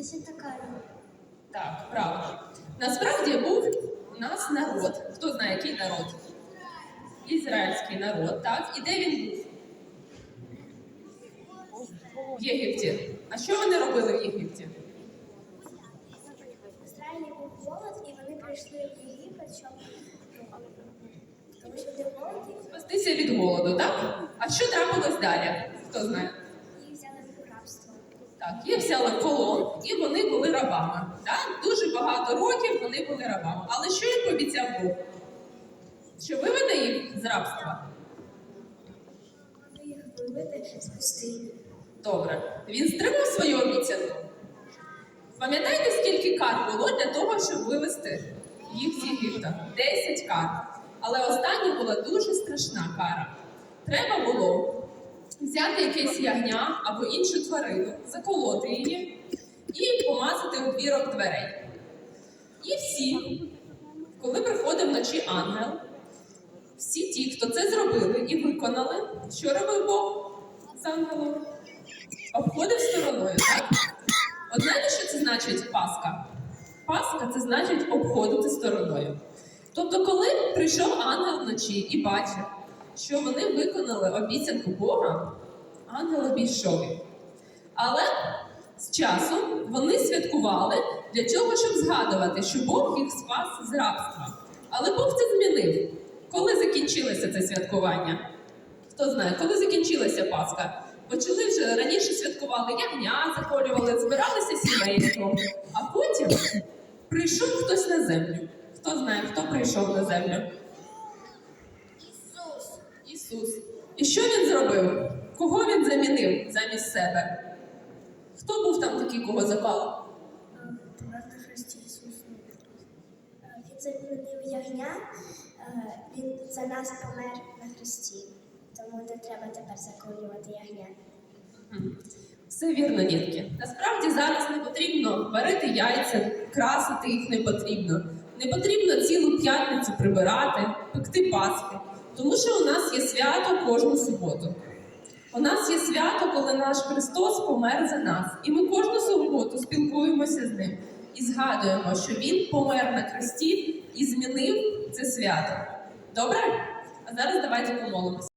Десятикарі. Так, правда. Насправді був у нас народ. Хто знає, який народ? Ізраїльський народ, так? І де він був? В Єгипті. А що вони робили в Єгипті? В Ізраїлі був голод, і вони прийшли в Єгипет, щоб тому що де голод, Спастися від голоду, так? А що трапилось далі? Хто знає? їх взяли в рабство. Так, їх взяли в полон, і вони були рабами. Так? Дуже багато років вони були рабами. Але що їм пообіцяв Бог? Що виведе їх з рабства? Їх з пустині. Добре. Він стримав свою обіцянку. Пам'ятаєте, скільки кар було для того, щоб вивести їх з Єгипта? Десять кар. Але остання була дуже страшна кара. Треба було взяти якесь ягня або іншу тварину, заколоти її і помазати у двірок дверей. І всі, коли приходив вночі ангел, всі ті, хто це зробили і виконали, що робив Бог з ангелом? Обходив стороною, так? От знаєте, що це значить Пасха? Пасха це значить обходити стороною. Тобто, коли прийшов ангел вночі і бачив, що вони виконали обіцянку Бога, ангел обійшов. Але з часом вони святкували для того, щоб згадувати, що Бог їх спас з рабства. Але Бог це змінив. Коли закінчилося це святкування? Хто знає, коли закінчилася Пасха? Почали вже раніше святкували ягня, заколювали, збиралися сімейством, а потім прийшов хтось на землю. Хто знає, хто прийшов на землю? Ісус. І що він зробив? Кого він замінив замість себе? Хто був там такий, кого запав? Помер на Христі Ісус. Він замінив ягня, е, він за нас помер на Христі. Тому не треба тепер заколювати ягня. Все вірно, дітки. Насправді зараз не потрібно варити яйця, красити їх не потрібно. Не потрібно цілу п'ятницю прибирати, пекти паски. Тому що у нас є свято кожну суботу. У нас є свято, коли наш Христос помер за нас. І ми кожну суботу спілкуємося з ним і згадуємо, що Він помер на хресті і змінив це свято. Добре? А зараз давайте помолимося.